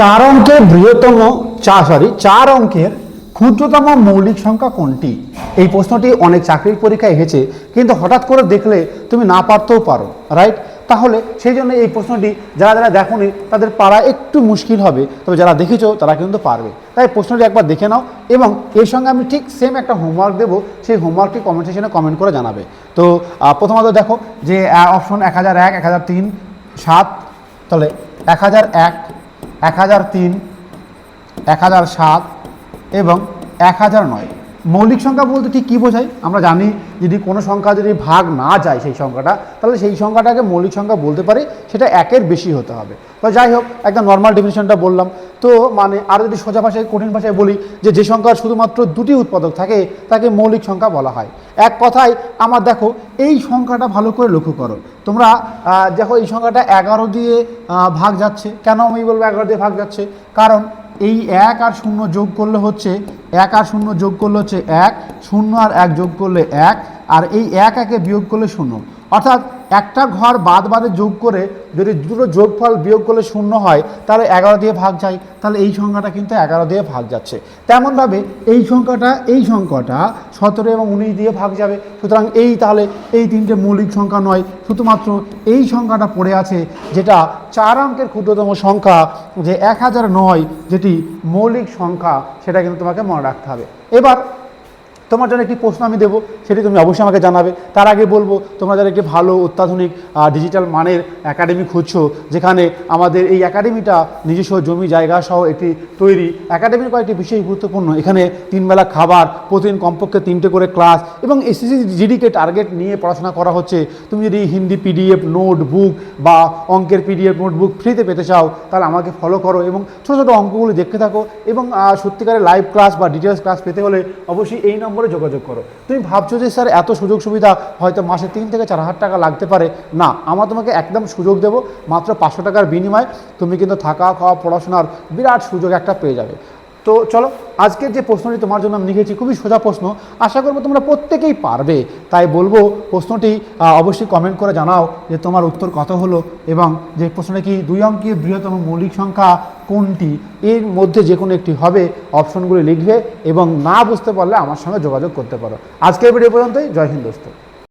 চার অঙ্কের বৃহত্তম চা সরি চার অঙ্কের ক্ষুদ্রতম মৌলিক সংখ্যা কোনটি? এই প্রশ্নটি অনেক চাকরির পরীক্ষায় এসেছে, কিন্তু হঠাৎ করে দেখলে তুমি না পারতেও পারো রাইট তাহলে সেই জন্য এই প্রশ্নটি যারা যারা দেখোনি, তাদের পারা একটু মুশকিল হবে, তবে যারা দেখেছ, তারা কিন্তু পারবে। তাই প্রশ্নটি একবার দেখে নাও এবং এর সঙ্গে আমি ঠিক সেম একটা হোমওয়ার্ক দেবো, সেই হোমওয়ার্কটি কমেন্ট সেকশনে কমেন্ট করে জানাবে। তো প্রথমত দেখো যে অপশন এক হাজার এক এক হাজার তিন, সাত, তাহলে এক হাজার এক এক হাজার তিন, এক হাজার সাত এবং এক হাজার নয়। মৌলিক সংখ্যা বলতে ঠিক কী বোঝায়? আমরা জানি যদি কোনো সংখ্যা যদি ভাগ না যায় সেই সংখ্যাটা, তাহলে সেই সংখ্যাটাকে মৌলিক সংখ্যা বলতে পারি, সেটা একের বেশি হতে হবে। তো যাই হোক একদম নর্মাল ডেফিনেশনটা বললাম। তো মানে আর যদি সোজা ভাষায়, কঠিন ভাষায় বলি যে যে সংখ্যার শুধুমাত্র দুটি উৎপাদক থাকে, তাকে মৌলিক সংখ্যা বলা হয়। এক কথায়, আমার দেখো, এই সংখ্যাটা ভালো করে লক্ষ্য করো। তোমরা দেখো, এই সংখ্যাটা এগারো দিয়ে ভাগ যাচ্ছে। কেন আমি বলব এগারো দিয়ে ভাগ যাচ্ছে? কারণ এই এক আর শূন্য যোগ করলে হচ্ছে, এক আর শূন্য যোগ করলে হচ্ছে এক, শূন্য আর এক যোগ করলে এক আর এই এক একে বিয়োগ করলে শূন্য। অর্থাৎ একটা ঘর বাদ বাদে যোগ করে যদি দুটো যোগফল বিয়োগ করলে শূন্য হয়, তাহলে এগারো দিয়ে ভাগ যায়, তাহলে এই সংখ্যাটা কিন্তু এগারো দিয়ে ভাগ যাচ্ছে। তেমনভাবে এই সংখ্যাটা এই সংখ্যাটা সতেরো এবং উনিশ দিয়ে ভাগ যাবে। সুতরাং এই তাহলে এই তিনটে মৌলিক সংখ্যা নয়, শুধুমাত্র এই সংখ্যাটা পড়ে আছে, যেটা চার অঙ্কের ক্ষুদ্রতম সংখ্যা যে এক হাজার নয়, যেটি মৌলিক সংখ্যা, সেটা কিন্তু তোমাকে মনে রাখতে হবে। এবার তোমার জন্য একটি প্রশ্ন আমি দেবো, সেটি তুমি অবশ্যই আমাকে জানাবে। তার আগে বলব, তোমরা যারা একটি ভালো অত্যাধুনিক ডিজিটাল মানের একাডেমি খুঁজছো, যেখানে আমাদের এই একাডেমিটা নিজস্ব জমি, জায়গা সহ একটি তৈরি একাডেমির কয়েকটি বিশেষ গুরুত্বপূর্ণ। এখানে তিনবেলা খাবার, প্রতিদিন কমপক্ষে তিনটে করে ক্লাস এবং এসএসসি জিডিকে টার্গেট নিয়ে পড়াশোনা করা হচ্ছে। তুমি যদি হিন্দি পিডিএফ নোট বুক বা অঙ্কের পিডিএফ নোটবুক ফ্রিতে পেতে চাও, তাহলে আমাকে ফলো করো এবং ছোটো ছোটো অঙ্কগুলো দেখতে থাকো এবং সত্যিকারের লাইভ ক্লাস বা ডিটেলস ক্লাস পেতে হলে অবশ্যই এই নম্বরে যোগাযোগ করো। তুমি ভাবছ যে, স্যার, এত সুযোগ সুবিধা হয়তো মাসে তিন থেকে চার হাজার টাকা লাগতে পারে। না, আমরা তোমাকে একদম সুযোগ দেবো, মাত্র পাঁচশো টাকার বিনিময়ে। তুমি কিন্তু থাকা, খাওয়া, পড়াশোনার বিরাট সুযোগ একটা পেয়ে যাবে। তো চলো, আজকের যে প্রশ্নটি তোমার জন্য আমি লিখেছি খুবই সোজা প্রশ্ন। আশা করব তোমরা প্রত্যেকেই পারবে। তাই বলব, প্রশ্নটি অবশ্যই কমেন্ট করে জানাও যে তোমার উত্তর কত হলো এবং যে প্রশ্নটা কি, দুই অঙ্কের বৃহত্তম মৌলিক সংখ্যা কোনটি? এর মধ্যে যে কোনো একটি হবে অপশনগুলি লিখবে এবং না বুঝতে পারলে আমার সঙ্গে যোগাযোগ করতে পারো। আজকের ভিডিও পর্যন্তই। জয় হিন্দ দোস্ত।